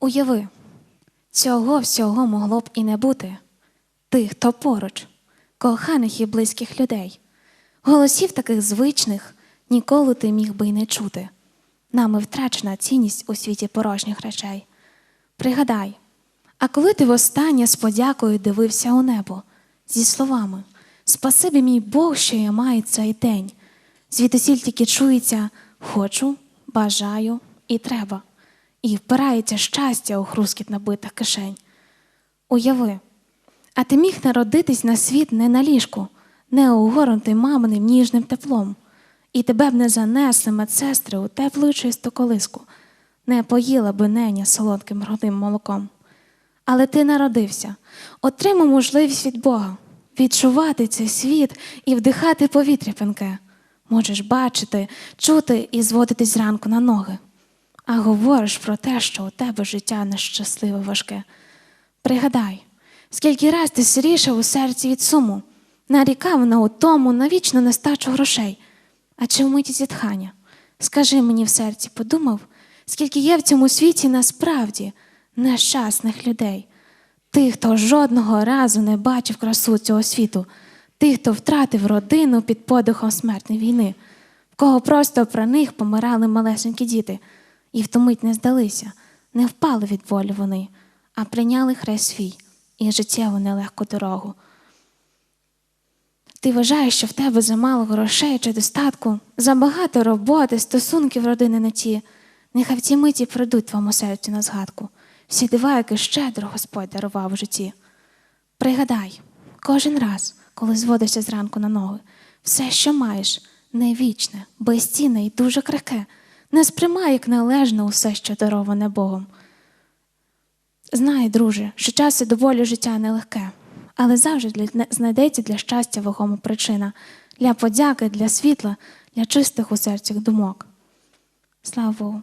Уяви, цього всього могло б і не бути. Тих, хто поруч, коханих і близьких людей. Голосів таких звичних ніколи ти міг би й не чути. Нами втрачена цінність у світі порожніх речей. Пригадай, а коли ти востаннє з подякою дивився у небо зі словами Спасибі мій Бог, що я маю цей день. Звідусіль тільки чується хочу, бажаю і треба, і впирається щастя у хрускіт набитих кишень. Уяви, а ти міг народитись на світ не на ліжку, не огорнутий маминим ніжним теплом, і тебе б не занесли медсестри у теплу чисту колиску, не поїла би неня солодким грудним молоком. Але ти народився, отримав можливість від Бога відчувати цей світ і вдихати повітря пенке. Можеш бачити, чути і зводитись зранку на ноги. А говориш про те, що у тебе життя нещасливе важке. Пригадай, скільки раз ти сирішав у серці від суму, нарікав на утому, на вічну нестачу грошей. А чи в миті зітхання? Скажи мені в серці, подумав, скільки є в цьому світі насправді нещасних людей, тих, хто жодного разу не бачив красу цього світу, тих, хто втратив родину під подихом смертної війни, в кого просто про них помирали малесенькі діти, і втомить не здалися, не впали від болю вони, а прийняли хрест свій і життєву нелегку дорогу. Ти вважаєш, що в тебе замало грошей чи достатку, забагато роботи, стосунків родини не ті. Нехай в ці миті прийдуть твоєму серцю на згадку, всі дива, які щедро Господь дарував у житті. Пригадай, кожен раз, коли зводишся зранку на ноги, все, що маєш, не вічне, безцінне і дуже крихке, не сприймай як належне усе, що дароване Богом. Знай, друже, що часи доволі життя нелегке, але завжди для- знайдеться для щастя вагома причина, для подяки, для світла, для чистих у серцях думок. Слава Богу!